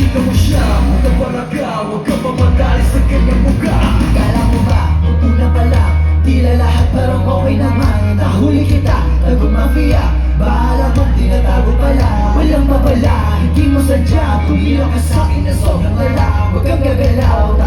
Di ka mo siya, mga baraga Huwag ka mamadali sa kanyang muka Kala mo ba, una pala Tila lahat parang okay naman. Nahuli kita, tagong mafia Bahala kung tinatago pala? Walang mabala, hindi mo sadya Pumila ka sa'kin na sobrang lala. Huwag kang gagalaw,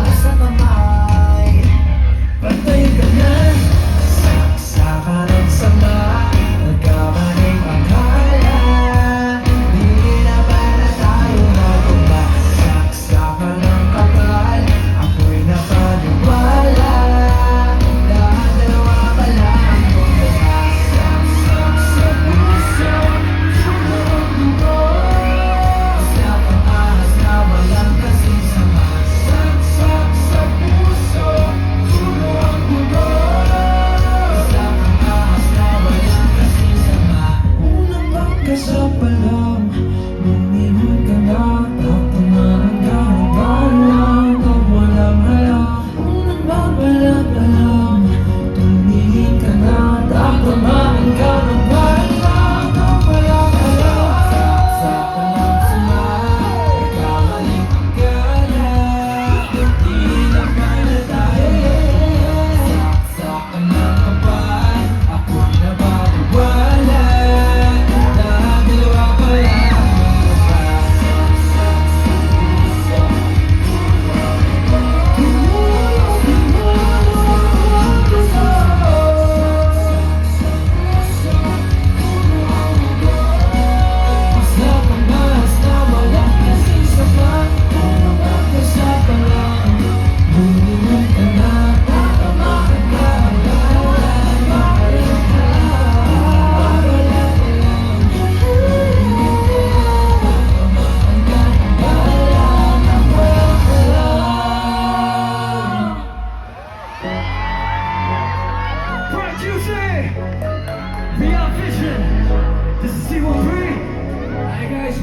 now.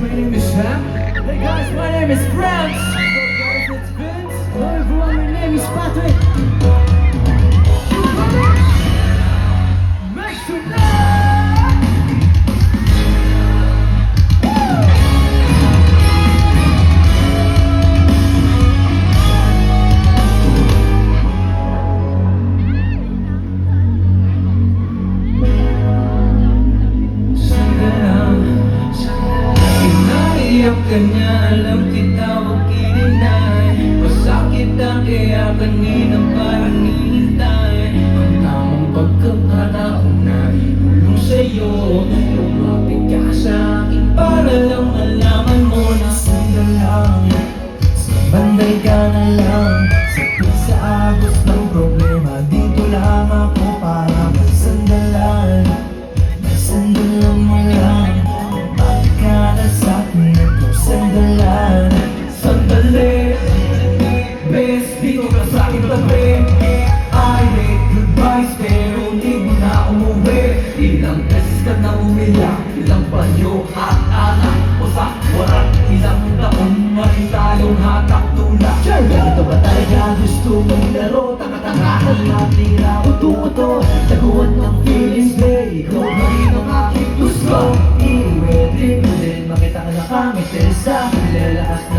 my name is Sam. Hey guys, my name is Franz. Hello guys, it's Vince. Hello everyone, my name is Patrick. ka niya, alam kita. ang aking gusto Iuwi, tribunin, makita ka na kami Sa lalakas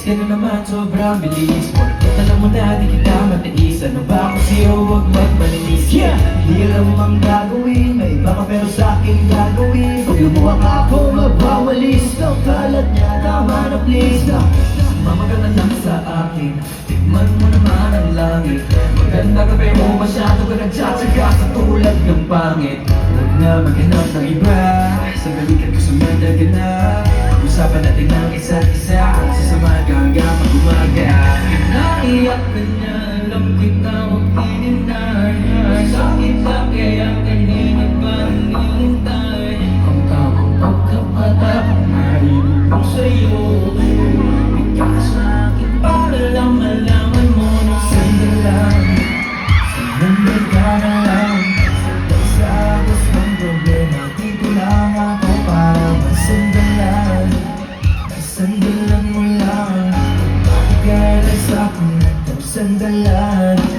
Bilis ka na naman, sobrang bilis? Porkit alam mo na, di kita matiis. Ano ba ako sa'yo, huwag magmaninis Yeah! Hindi alam mo ang gagawin May iba ka pero sa'kin gagawin. Pag lumuha ka ako, mabawalis Ang kalat niya, tama na please. Ah! Na, Mamagana lang sa akin. Tikman mo naman ang langit. Maganda ka pero masyado ka nagtsatsaga Sa tulad ng pangit. Huwag na maghanap ng iba. Sa balikat ko sumanda ka na. Pag-usapan natin ang isa't isa At sasamahan ka hanggang mag-umaga Naiyak ka niya, alam kita huwag tininay Sakit pa kaya kanina pa nangintay Ang tawag pagkapatak Narinig ko sa'yo. Sandalan